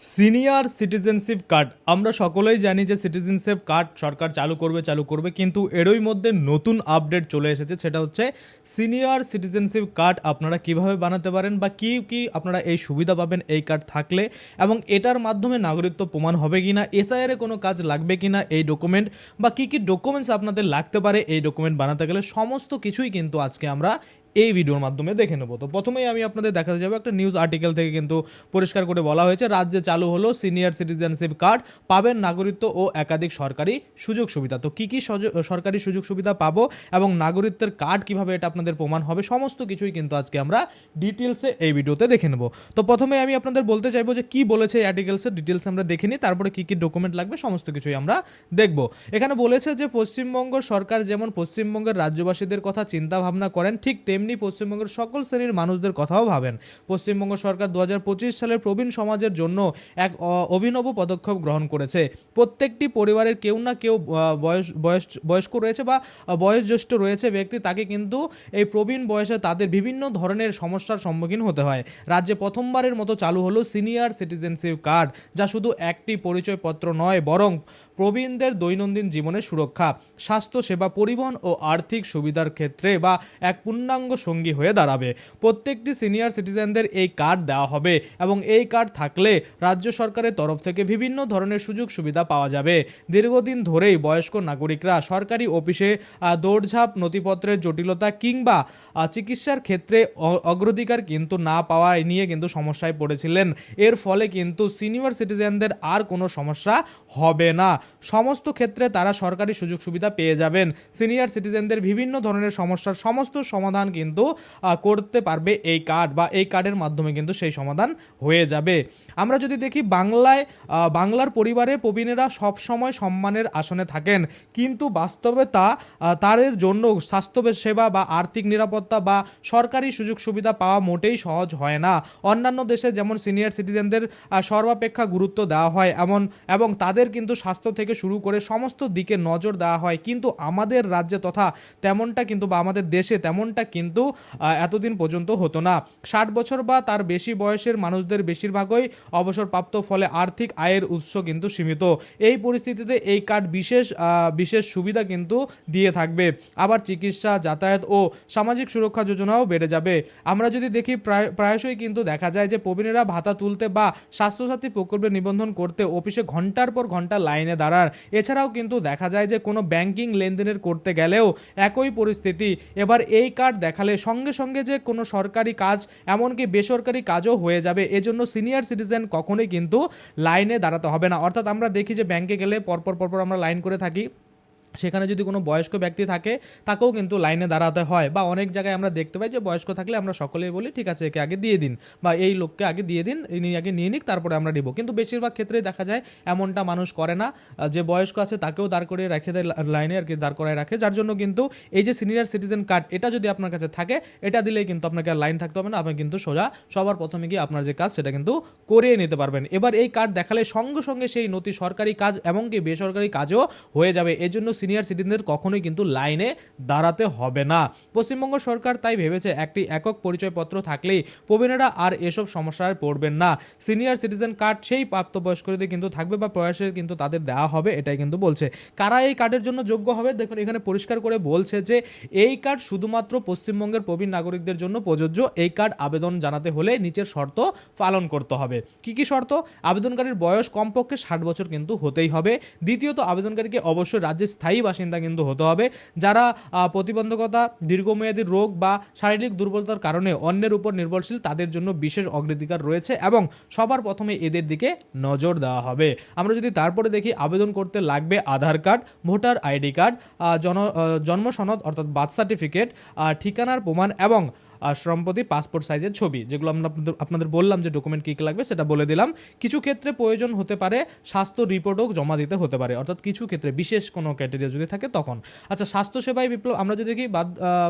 Senior citizenship card. আমরা সকলেই জানি যে সিটিজেনশিপ কার্ড সরকার চালু করবে চালু করবে, কিন্তু এরই মধ্যে নতুন আপডেট চলে এসেছে, সেটা হচ্ছে সিনিয়র সিটিজেনশিপ কার্ড আপনারা কীভাবে বানাতে পারেন বা কি কি আপনারা এই সুবিধা পাবেন এই কার্ড থাকলে এবং এটার মাধ্যমে নাগরিকত্ব প্রমাণ হবে কিনা, এসআইআর কোনো কাজ লাগবে কিনা এই ডকুমেন্ট বা কি কি ডকুমেন্টস আপনাদের লাগতে পারে এই ডকুমেন্ট বানাতে গেলে সমস্ত কিছুই কিন্তু আজকে আমরা এই ভিডিওর মাধ্যমে দেখে নেব। তো প্রথমেই আমি আপনাদের দেখাতে যাব একটা নিউজ আর্টিকেল থেকে কিন্তু পরিষ্কার করে বলা হয়েছে, রাজ্যে চালু হলো সিনিয়র সিটিজেনশিপ কার্ড পাবেন নাগরিকত্ব ও একাধিক সরকারি সুযোগ সুবিধা। তো কী কী সরকারি সুযোগ সুবিধা পাবো এবং নাগরিকত্বের কার্ড কীভাবে এটা আপনাদের প্রমাণ হবে, সমস্ত কিছুই কিন্তু আজকে আমরা ডিটেলসে এই ভিডিওতে দেখে নেব। তো প্রথমে আমি আপনাদের বলতে চাইব যে কী বলেছে এই আর্টিকেলসের ডিটেলস আমরা দেখে নিই, তারপরে কী কী ডকুমেন্ট লাগবে, সমস্ত কিছুই আমরা দেখব। এখানে বলেছে যে পশ্চিমবঙ্গ সরকার যেমন পশ্চিমবঙ্গের রাজ্যবাসীদের কথা চিন্তা ভাবনা করেন, ঠিক তেমনি পশ্চিমবঙ্গের সকল শ্রেণির মানুষদের কথাও ভাবেন। পশ্চিমবঙ্গ সরকার দু সালের প্রবীণ সমাজের জন্য এক অভিনব পদক্ষেপ গ্রহণ করেছে। প্রত্যেকটি পরিবারের কেউ না কেউ বয়স বয়স, বয়স্ক রয়েছে বা বয়োজ্যেষ্ঠ রয়েছে ব্যক্তি, তাকে কিন্তু এই প্রবীণ বয়সে তাদের বিভিন্ন ধরনের সমস্যার সম্মুখীন হতে হয়। রাজ্যে প্রথমবারের মতো চালু হলো সিনিয়র সিটিজেনশিপ কার্ড, যা শুধু একটি পরিচয়পত্র নয়, বরং প্রবীণদের দৈনন্দিন জীবনের সুরক্ষা, স্বাস্থ্য সেবা, পরিবহন ও আর্থিক সুবিধার ক্ষেত্রে বা এক পূর্ণাঙ্গ সঙ্গী হয়ে দাঁড়াবে। প্রত্যেকটি সিনিয়র সিটিজেনদের এই কার্ড দেওয়া হবে এবং এই কার্ড থাকলে রাজ্য সরকারের তরফ থেকে বিভিন্ন ধরনের সুযোগ সুবিধা পাওয়া যাবে। দীর্ঘদিন ধরেই বয়স্ক নাগরিকরা সরকারি অফিসে দৌড়ঝাঁপ, নথিপত্রের জটিলতা কিংবা চিকিৎসার ক্ষেত্রে অগ্রাধিকার কিন্তু না পাওয়া নিয়ে কিন্তু সমস্যায় পড়েছিলেন। এর ফলে কিন্তু সিনিয়র সিটিজেনদের আর কোনো সমস্যা হবে না। সমস্ত ক্ষেত্রে তারা সরকারি সুযোগ সুবিধা পেয়ে যাবেন। সিনিয়র সিটিজেনদের বিভিন্ন ধরনের সমস্যার সমস্ত সমাধান কিন্তু করতে পারবে এই কার্ড বা এই কার্ডের মাধ্যমে কিন্তু সেই সমাধান হয়ে যাবে। আমরা যদি দেখি বাংলায় বাংলার পরিবারে প্রবীণেরা সবসময় সম্মানের আসনে থাকেন। কিন্তু বাস্তবে তা তাদের জন্য স্বাস্থ্য সেবা বা আর্থিক নিরাপত্তা বা সরকারি সুযোগ সুবিধা পাওয়া মোটেই সহজ হয় না। অন্যান্য দেশে যেমন সিনিয়র সিটিজেনদের সর্বাপেক্ষা গুরুত্ব দেওয়া হয়, এমন, এবং তাদের কিন্তু স্বাস্থ্য থেকে শুরু করে সমস্ত দিকে নজর দেওয়া হয়। কিন্তু আমাদের রাজ্যে তথা তেমনটা কিন্তু বা আমাদের দেশে তেমনটা কিন্তু এতদিন পর্যন্ত হতো না। ষাট বছর বা তার বেশি বয়সের মানুষদের বেশিরভাগই অবসরপ্রাপ্ত, ফলে আর্থিক আয়ের উৎস কিন্তু সীমিত। এই পরিস্থিতিতে এই কার্ড বিশেষ বিশেষ সুবিধা কিন্তু দিয়ে থাকবে। আবার চিকিৎসা, যাতায়াত ও সামাজিক সুরক্ষা যোজনাও বেড়ে যাবে। আমরা যদি দেখি প্রায়, প্রায়শই কিন্তু দেখা যায় যে প্রবীণেরা ভাতা তুলতে বা স্বাস্থ্যসাথী প্রকল্পে নিবন্ধন করতে অফিসে ঘণ্টার পর ঘণ্টা লাইনে দাঁড়ান এছাড়াও কিন্তু দেখা যায় যে কোনো ব্যাংকিং লেনদেনের করতে গেলেও একই পরিস্থিতি। এবার এই কার্ড দেখালে সঙ্গে সঙ্গে যে কোনো সরকারি কাজ, এমনকি বেসরকারি কাজও হয়ে যাবে। এজন্য সিনিয়র সিটিজেন কখনোই কিন্তু লাইনে দাঁড়াতে হবে না। অর্থাৎ আমরা দেখি যে ব্যাংকে গেলে পরপর পরপর আমরা লাইন করে থাকি। সেখানে যদি কোনো বয়স্ক ব্যক্তি থাকে, তাকেও কিন্তু লাইনে দাঁড়াতে হয়। বা অনেক জায়গায় আমরা দেখতে পাই যে, বয়স্ক থাকলে আমরা সকলেই বলি, ঠিক আছে, একে আগে দিয়ে দিন। বা, এই লোককে আগে দিয়ে দিন, ইনি আগে নিয়ে নিক, তারপরে আমরা নিব। কিন্তু বেশিরভাগ ক্ষেত্রেই দেখা যায়, এমনটা মানুষ করে না। যে বয়স্ক আছে, তাকেও দাঁড় করে রেখে দেয় লাইনে আর কি দাঁড় করায় রাখে। যার জন্য কিন্তু এই যে সিনিয়র সিটিজেন কার্ড, এটা যদি আপনার কাছে থাকে, এটা দিলেই কিন্তু আপনাকে আর লাইন থাকতে হবে না। আপনি কিন্তু সোজা সবার প্রথমে গিয়ে আপনার যে কাজ, সেটা কিন্তু করিয়ে নিতে পারবেন। এবার এই কার্ড দেখালে সঙ্গে সঙ্গে সেই নথি সরকারি কাজ, এমনকি বেসরকারি কাজও হয়ে যাবে। এর জন্য সিনিয়র সিটিজেনদের কখনোই কিন্তু লাইনে দাঁড়াতে হবে না। পশ্চিমবঙ্গ সরকার তাই ভেবেছে একটি একক পরিচয়পত্র থাকলেই প্রবীণেরা আর এসব সমস্যায় পড়বেন না। সিনিয়র সিটিজেন কার্ড সেই প্রাপ্তবয়স্কদের কিন্তু থাকবে বা প্রয়াসে কিন্তু তাদের দেওয়া হবে, এটাই কিন্তু বলছে। কারা এই কার্ডের জন্য যোগ্য হবে? দেখুন, এখানে পরিষ্কার করে বলছে যে এই কার্ড শুধুমাত্র পশ্চিমবঙ্গের প্রবীণ নাগরিকদের জন্য প্রযোজ্য। এই কার্ড আবেদন জানাতে হলে নিচের শর্ত পালন করতে হবে। কি কি শর্ত? আবেদনকারীর বয়স কমপক্ষে ষাট বছর কিন্তু হতেই হবে। দ্বিতীয়ত, আবেদনকারীকে অবশ্যই রাজ্যের স্থায়ী বাসিন্দা কিন্তু হতে হবে। যারা প্রতিবন্ধকতা, দীর্ঘমেয়াদী রোগ বা শারীরিক দুর্বলতার কারণে অন্যের উপর নির্ভরশীল, তাদের জন্য বিশেষ অগ্রাধিকার রয়েছে এবং সবার প্রথমে এদের দিকে নজর দেওয়া হবে। আমরা যদি তারপরে দেখি, আবেদন করতে লাগবে Aadhaar card, voter ID card জন জন্ম সনদ অর্থাৎ বার্থ সার্টিফিকেট ঠিকানার প্রমাণ এবং সম্প্রতি পাসপোর্ট সাইজের ছবি, যেগুলো আমরা আপনাদের বললাম যে ডকুমেন্ট কী কী লাগবে সেটা বলে দিলাম। কিছু ক্ষেত্রে প্রয়োজন হতে পারে, স্বাস্থ্য রিপোর্টও জমা দিতে হতে পারে, অর্থাৎ কিছু ক্ষেত্রে বিশেষ কোনো ক্যাটেরিয়া যদি থাকে তখন। আচ্ছা স্বাস্থ্যসেবায় বিপ্লব, আমরা যদি দেখি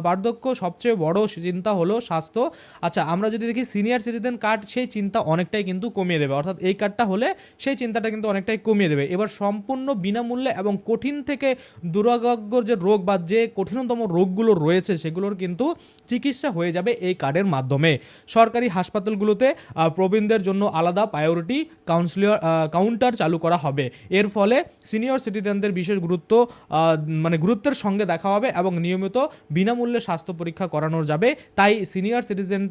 বার্ধক্য সবচেয়ে বড় চিন্তা হলো স্বাস্থ্য। আচ্ছা আমরা যদি দেখি সিনিয়র সিটিজেন কার্ড সেই চিন্তা অনেকটাই কিন্তু কমিয়ে দেবে, অর্থাৎ এই কার্ডটা হলে সেই চিন্তাটা কিন্তু অনেকটাই কমিয়ে দেবে। এবার সম্পূর্ণ বিনামূল্যে এবং কঠিন থেকে দুরারোগ্য যে রোগ বা যে কঠিনতম রোগগুলো রয়েছে, সেগুলোর কিন্তু চিকিৎসা হয়ে যাবে। যাবে এই কার্ডের মাধ্যমে। সরকারি হাসপাতালগুলোতে প্রবীণদের জন্য আলাদা প্রায়োরিটি কাউন্সিলর কাউন্টার চালু করা হবে। এর ফলে সিনিয়র সিটিজেনদের বিশেষ গুরুত্ব মানে গুরুত্বের সঙ্গে দেখা হবে এবং নিয়মিত বিনামূল্যে স্বাস্থ্য পরীক্ষা করানো যাবে। তাই সিনিয়র সিটিজেন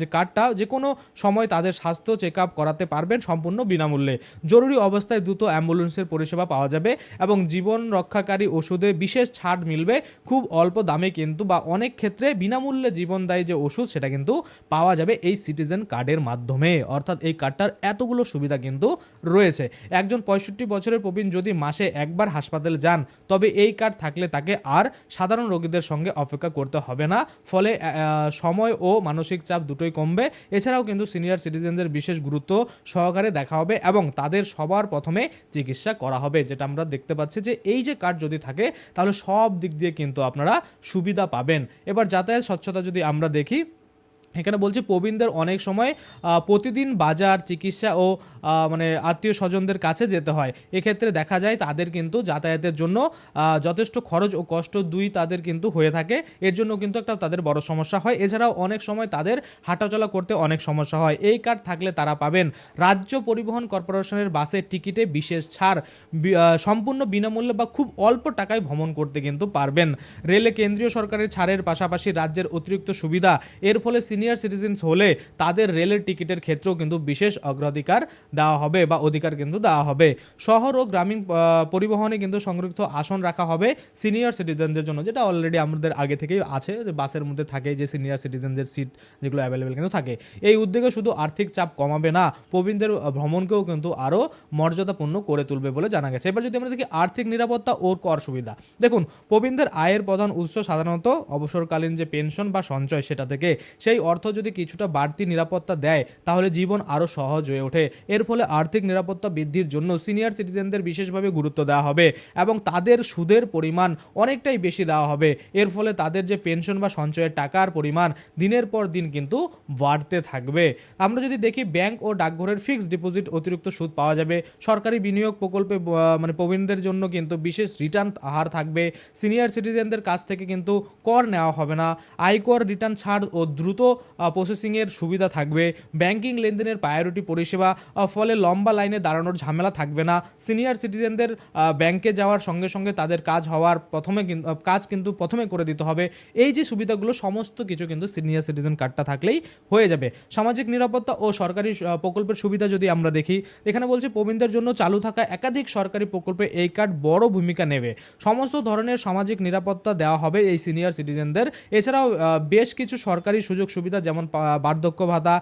যে কার্ডটা, যে কোনো সময় তাদের স্বাস্থ্য চেক আপ করাতে পারবেন সম্পূর্ণ বিনামূল্যে। জরুরি অবস্থায় দ্রুত অ্যাম্বুলেন্সের পরিষেবা পাওয়া যাবে এবং জীবন রক্ষাকারী ওষুধে বিশেষ ছাড় মিলবে। খুব অল্প দামে কিন্তু বা অনেক ক্ষেত্রে বিনামূল্যে জীবনদায়ী যে ওষুধ সেটা কিন্তু পাওয়া যাবে এই সিটিজেন কার্ডের মাধ্যমে। অর্থাৎ এই কার্ডটার এতগুলো সুবিধা কিন্তু রয়েছে। একজন পঁয়ষট্টি বছরের প্রবীণ যদি মাসে একবার হাসপাতালে যান, তবে এই কার্ড থাকলে তাকে আর সাধারণ রোগীদের সঙ্গে অপেক্ষা করতে হবে না। ফলে সময় ও মানসিক চাপ দুটোই কমবে। এছাড়াও কিন্তু সিনিয়র সিটিজেনদের বিশেষ গুরুত্ব সহকারে দেখা হবে এবং তাদের সবার প্রথমে চিকিৎসা করা হবে। যেটা আমরা দেখতে পাচ্ছি যে এই যে কার্ড যদি থাকে, তাহলে সব দিক দিয়ে কিন্তু আপনারা সুবিধা পাবেন। এবার যাতায়াত স্বচ্ছতা যদি আমরা দেখি aqui. এখানে বলছি প্রবীণদের অনেক সময় প্রতিদিন বাজার, চিকিৎসা ও মানে আত্মীয় স্বজনদের কাছে যেতে হয়। এক্ষেত্রে দেখা যায় তাদের কিন্তু যাতায়াতের জন্য যথেষ্ট খরচ ও কষ্ট দুই তাদের কিন্তু হয়ে থাকে। এর জন্য কিন্তু একটা তাদের বড় সমস্যা হয়। এছাড়াও অনেক সময় তাদের হাঁটাচলা করতে অনেক সমস্যা হয়। এই কার্ড থাকলে তারা পাবেন রাজ্য পরিবহন কর্পোরেশনের বাসের টিকিটে বিশেষ ছাড়। সম্পূর্ণ বিনামূল্যে বা খুব অল্প টাকায় ভ্রমণ করতে কিন্তু পারবেন। রেলে কেন্দ্রীয় সরকারের ছাড়ের পাশাপাশি রাজ্যের অতিরিক্ত সুবিধা। এর ফলে সিনিয়র সিটিজেন্স হলে তাদের রেলের টিকিটের ক্ষেত্রেও কিন্তু বিশেষ অগ্রাধিকার দেওয়া হবে বা অধিকার কিন্তু দেওয়া হবে। শহর ও গ্রামীণ পরিবহনে কিন্তু সংরক্ষিত আসন রাখা হবে সিনিয়র সিটিজেনদের জন্য, যেটা অলরেডি আমাদের আগে থেকেই আছে, যে বাসের মধ্যে থাকে যে সিনিয়র সিটিজেনদের সিট যেগুলো অ্যাভেলেবেল কিন্তু থাকে। এই উদ্যোগে শুধু আর্থিক চাপ কমাবে না, প্রবীণদের ভ্রমণকেও কিন্তু আরও মর্যাদাপূর্ণ করে তুলবে বলে জানা গেছে। এবার যদি আমরা দেখি আর্থিক নিরাপত্তা ও কর সুবিধা, দেখুন প্রবীণদের আয়ের প্রধান উৎস সাধারণত অবসরকালীন যে পেনশন বা সঞ্চয় সেটা থেকে, সেই অর্থ যদি কিছুটা বাড়তি নিরাপত্তা দেয়, তাহলে জীবন আরও সহজ হয়ে ওঠে। এর ফলে আর্থিক নিরাপত্তা বৃদ্ধির জন্য সিনিয়র সিটিজেনদের বিশেষভাবে গুরুত্ব দেওয়া হবে এবং তাদের সুদের পরিমাণ অনেকটাই বেশি দেওয়া হবে। এর ফলে তাদের যে পেনশন বা সঞ্চয়ের টাকার পরিমাণ দিনের পর দিন কিন্তু বাড়তে থাকবে। আমরা যদি দেখি, ব্যাংক ও ডাকঘরের ফিক্সড ডিপোজিট অতিরিক্ত সুদ পাওয়া যাবে। সরকারি বিনিয়োগ প্রকল্পে মানে প্রবীণদের জন্য কিন্তু বিশেষ রিটার্ন হার থাকবে। সিনিয়র সিটিজেনদের কাছ থেকে কিন্তু কর নেওয়া হবে না। আয়কর, রিটার্ন ছাড় ও দ্রুত প্রসেসিংয়ের সুবিধা থাকবে। ব্যাংকিং লেনদেনের প্রায়োরিটি পরিষেবা ফলে লম্বা লাইনে দাঁড়ানোর ঝামেলা থাকবে না। সিনিয়র সিটিজেনদের ব্যাংকে যাওয়ার সঙ্গে সঙ্গে তাদের কাজ হওয়ার প্রথমে কাজ কিন্তু প্রথমে করে দিতে হবে। এই যে সুবিধাগুলো, সমস্ত কিছু কিন্তু সিনিয়র সিটিজেন কার্ডটা থাকলেই হয়ে যাবে। সামাজিক নিরাপত্তা ও সরকারি প্রকল্পের সুবিধা যদি আমরা দেখি, এখানে বলছে প্রবীণদের জন্য চালু থাকা একাধিক সরকারি প্রকল্পে এই কার্ড বড় ভূমিকা নেবে। সমস্ত ধরনের সামাজিক নিরাপত্তা দেওয়া হবে এই সিনিয়র সিটিজেনদের এছাড়াও বেশ কিছু সরকারি সুযোগ সুবিধা যেমন বার্ধক্য ভাতা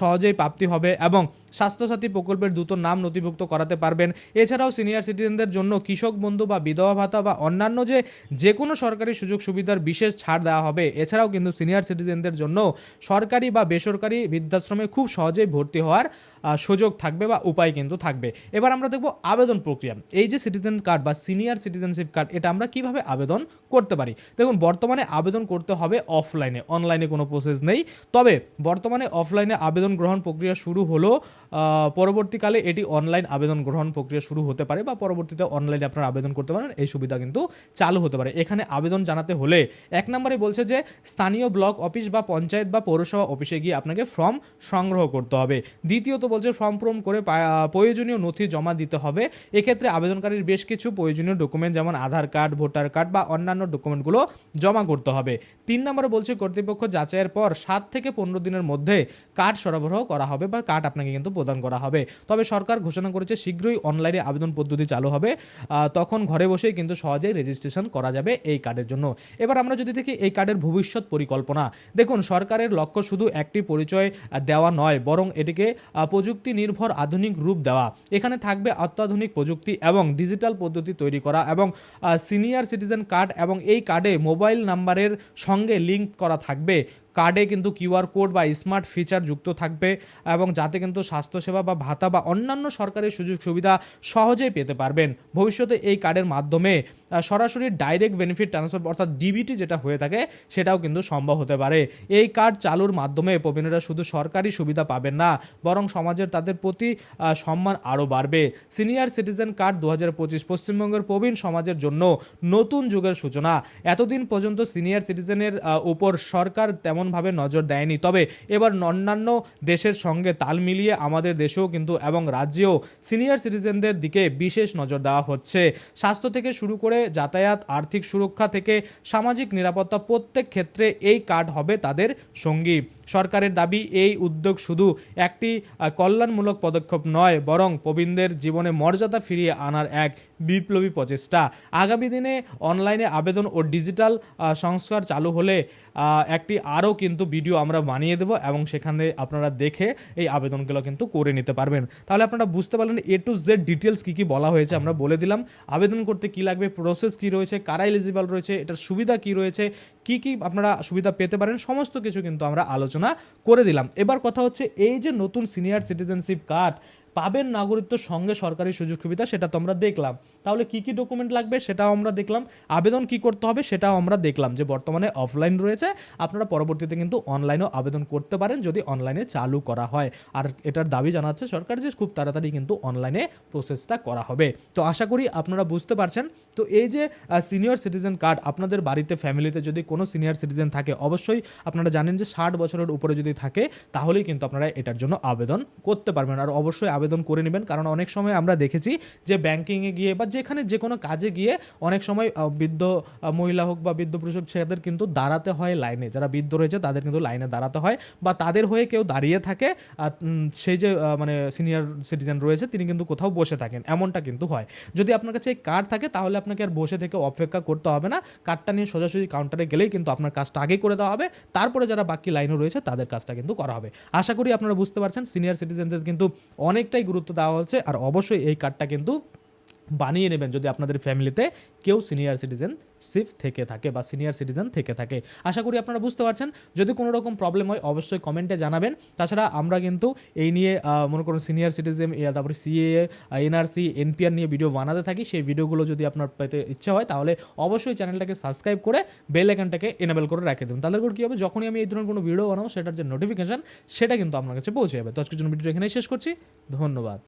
সহজেই প্রাপ্তি হবে এবং স্বাস্থ্যসাথী প্রকল্পের দ্রুত নাম নথিভুক্ত করাতে পারবেন। এছাড়াও সিনিয়র সিটিজেনদের জন্য কৃষক বন্ধু বা বিধবা ভাতা বা অন্যান্য যে যে কোনো সরকারি সুযোগ সুবিধার বিশেষ ছাড় দেওয়া হবে। এছাড়াও কিন্তু সিনিয়র সিটিজেনদের জন্য সরকারি বা বেসরকারি বৃদ্ধাশ্রমে খুব সহজেই ভর্তি হওয়ার সুযোগ থাকবে বা উপায় কিন্তু থাকবে। এবার আমরা দেখব আবেদন প্রক্রিয়া। এই যে সিটিজেন কার্ড বা সিনিয়র সিটিজেনশিপ কার্ড এটা আমরা কীভাবে আবেদন করতে পারি? দেখুন, বর্তমানে আবেদন করতে হবে অফলাইনে অনলাইনে কোনো প্রসেস নেই। তবে বর্তমানে অফলাইনে আবেদন গ্রহণ প্রক্রিয়া শুরু হলো পরবর্তীকালে এটি অনলাইন আবেদন গ্রহণ প্রক্রিয়া শুরু হতে পারে বা পরবর্তীতে অনলাইনে আপনারা আবেদন করতে পারেন, এই সুবিধা কিন্তু চালু হতে পারে। এখানে আবেদন জানাতে হলে এক নম্বরে বলছে যে স্থানীয় ব্লক অফিস বা পঞ্চায়েত বা পৌরসভা অফিসে গিয়ে আপনাকে ফর্ম সংগ্রহ করতে হবে। দ্বিতীয়ত বলছে, ফর্ম পূরণ করে প্রয়োজনীয় নথি জমা দিতে হবে। এক্ষেত্রে আবেদনকারীর বেশ কিছু প্রয়োজনীয় ডকুমেন্ট যেমন আধার কার্ড, ভোটার কার্ড বা অন্যান্য ডকুমেন্টগুলো জমা করতে হবে। তিন নম্বরে বলছে, কর্তৃপক্ষ যাচাইয়ের পর সাত থেকে পনেরো দিনের মধ্যে কার্ড সরবরাহ করা হবে বা কার্ড আপনাকে কিন্তু প্রদান করা হবে। তবে সরকার ঘোষণা করেছে, শীঘ্রই অনলাইনে আবেদন পদ্ধতি চালু হবে। তখন ঘরে বসেই কিন্তু সহজেই রেজিস্ট্রেশন করা যাবে এই কার্ডের জন্য। এবার আমরা যদি দেখি এই কার্ডের ভবিষ্যৎ পরিকল্পনা। দেখুন, সরকারের লক্ষ্য শুধু একটি পরিচয় দেওয়া নয়, বরং এটিকে প্রযুক্তি নির্ভর আধুনিক রূপ দেওয়া। এখানে থাকবে অত্যাধুনিক প্রযুক্তি এবং ডিজিটাল পদ্ধতি তৈরি করা এবং সিনিয়র সিটিজেন কার্ড এবং এই কার্ডে মোবাইল নাম্বারের সঙ্গে লিঙ্ক করা থাকবে। কার্ডে কিন্তু কিউআর কোড বা স্মার্ট ফিচার যুক্ত থাকবে এবং যাতে কিন্তু স্বাস্থ্যসেবা বা ভাতা বা অন্যান্য সরকারি সুযোগ সুবিধা সহজেই পেতে পারবেন। ভবিষ্যতে এই কার্ডের মাধ্যমে সরাসরি ডাইরেক্ট বেনিফিট ট্রান্সফার অর্থাৎ ডিবিটি যেটা হয়ে থাকে, সেটাও কিন্তু সম্ভব হতে পারে। এই কার্ড চালুর মাধ্যমে প্রবীণরা শুধু সরকারি সুবিধা পাবেন না, বরং সমাজের তাদের প্রতি সম্মান আরও বাড়বে। সিনিয়র সিটিজেন কার্ড দু হাজার পঁচিশ পশ্চিমবঙ্গের প্রবীণ সমাজের জন্য নতুন যুগের সূচনা। এতদিন পর্যন্ত সিনিয়র সিটিজেনের উপর সরকার তেমন তেমনভাবে নজর দেয়নি। তবে এবার অন্যান্য দেশের সঙ্গে তাল মিলিয়ে আমাদের দেশেও কিন্তু এবং রাজ্যেও সিনিয়র সিটিজেনদের দিকে বিশেষ নজর দেওয়া হচ্ছে। স্বাস্থ্য থেকে শুরু করে যাতায়াত, আর্থিক সুরক্ষা থেকে সামাজিক নিরাপত্তা প্রত্যেক ক্ষেত্রে এই কার্ড হবে তাদের সঙ্গী। সরকারের দাবি, এই উদ্যোগ শুধু একটি কল্যাণমূলক পদক্ষেপ নয়, বরং প্রবীণদের জীবনে মর্যাদা ফিরিয়ে আনার এক বিপ্লবী প্রচেষ্টা। আগামী দিনে অনলাইনে আবেদন ও ডিজিটাল সংস্কার চালু হলে একটি আরও কিন্তু ভিডিও আমরা বানিয়ে দেবো এবং সেখানে আপনারা দেখে এই আবেদনগুলো কিন্তু করে নিতে পারবেন। তাহলে আপনারা বুঝতে পারলেন এ টু জেড ডিটেলস কী কী বলা হয়েছে, আমরা বলে দিলাম। আবেদন করতে কি লাগবে প্রসেস কি রয়েছে, কারা এলিজিবল রয়েছে, এটার সুবিধা কি রয়েছে কি কি আপনারা সুবিধা পেতে পারেন, সমস্ত কিছু কিন্তু আমরা আলোচনা করে দিলাম। এবার কথা হচ্ছে, এই যে নতুন সিনিয়র সিটিজেনশিপ কার্ড পাবেন নাগরিকত্ব সঙ্গে সরকারি সুযোগ সুবিধা, সেটা তো আমরা দেখলাম। তাহলে কি কি ডকুমেন্ট লাগবে সেটাও আমরা দেখলাম। আবেদন কি করতে হবে সেটাও আমরা দেখলাম যে বর্তমানে অফলাইন রয়েছে। আপনারা পরবর্তীতে কিন্তু অনলাইনেও আবেদন করতে পারেন যদি অনলাইনে চালু করা হয়। আর এটার দাবি জানাচ্ছে সরকার যে খুব তাড়াতাড়ি কিন্তু অনলাইনে প্রসেসটা করা হবে। তো আশা করি আপনারা বুঝতে পারছেন। তো এই যে সিনিয়র সিটিজেন কার্ড আপনাদের বাড়িতে ফ্যামিলিতে যদি কোনো সিনিয়র সিটিজেন থাকে, অবশ্যই আপনারা জানেন যে ষাট বছরের উপরে যদি থাকে, তাহলেই কিন্তু আপনারা এটার জন্য আবেদন করতে পারবেন। আর অবশ্যই আবেদন করে নেবেন, কারণ অনেক সময় আমরা দেখেছি যে ব্যাংকিংয়ে গিয়ে বা যেখানে যে কোনো কাজে গিয়ে অনেক সময় বৃদ্ধ মহিলা হোক বা বৃদ্ধ পুরুষ হোক, সেদের কিন্তু দাঁড়াতে হয় লাইনে। যারা বৃদ্ধ রয়েছে, তাদের কিন্তু লাইনে দাঁড়াতে হয় বা তাদের হয়ে কেউ দাঁড়িয়ে থাকে সেই যে মানে সিনিয়র সিটিজেন রয়েছে, তিনি কিন্তু কোথাও বসে থাকেন, এমনটা কিন্তু হয়। যদি আপনার কাছে এই কার্ড থাকে, তাহলে আপনাকে আর বসে থেকে অপেক্ষা করতে হবে না। কার্ডটা নিয়ে সোজাসুজি কাউন্টারে গেলেই কিন্তু আপনার কাজটা আগে করে দেওয়া হবে। তারপরে যারা বাকি লাইনে রয়েছে, তাদের কাজটা কিন্তু করা হবে। আশা করি আপনারা বুঝতে পারছেন, সিনিয়র সিটিজেনদের কিন্তু অনেকটাই গুরুত্ব দেওয়া হচ্ছে, আর অবশ্যই এই কার্ডটা কিন্তু বানিয়ে নেবেন যদি আপনাদের ফ্যামিলিতে কেউ সিনিয়র সিটিজেন সিটিজেনশিপ থেকে থাকে বা সিনিয়র সিটিজেন থেকে থাকে। আশা করি আপনারা বুঝতে পারছেন। যদি কোনো রকম প্রবলেম হয়, অবশ্যই কমেন্টে জানাবেন। তাছাড়া আমরা কিন্তু এই নিয়ে মনে করুন সিনিয়র সিটিজেন তারপরে সিএ, এনআরসি, এনপিআর নিয়ে ভিডিও বানাতে থাকি। সেই ভিডিওগুলো যদি আপনার পেতে ইচ্ছে হয়, তাহলে অবশ্যই চ্যানেলটাকে সাবস্ক্রাইব করে বেল আইকনটাকে এনেবেল করে রেখে দেবেন তাহলে করে কী হবে? যখনই আমি এই ধরনের কোনো ভিডিও বানাবো, সেটার যে নোটিফিকেশন সেটা কিন্তু আপনার কাছে পৌঁছে যাবে। তো আজকের জন্য ভিডিও এখানেই শেষ করছি। ধন্যবাদ।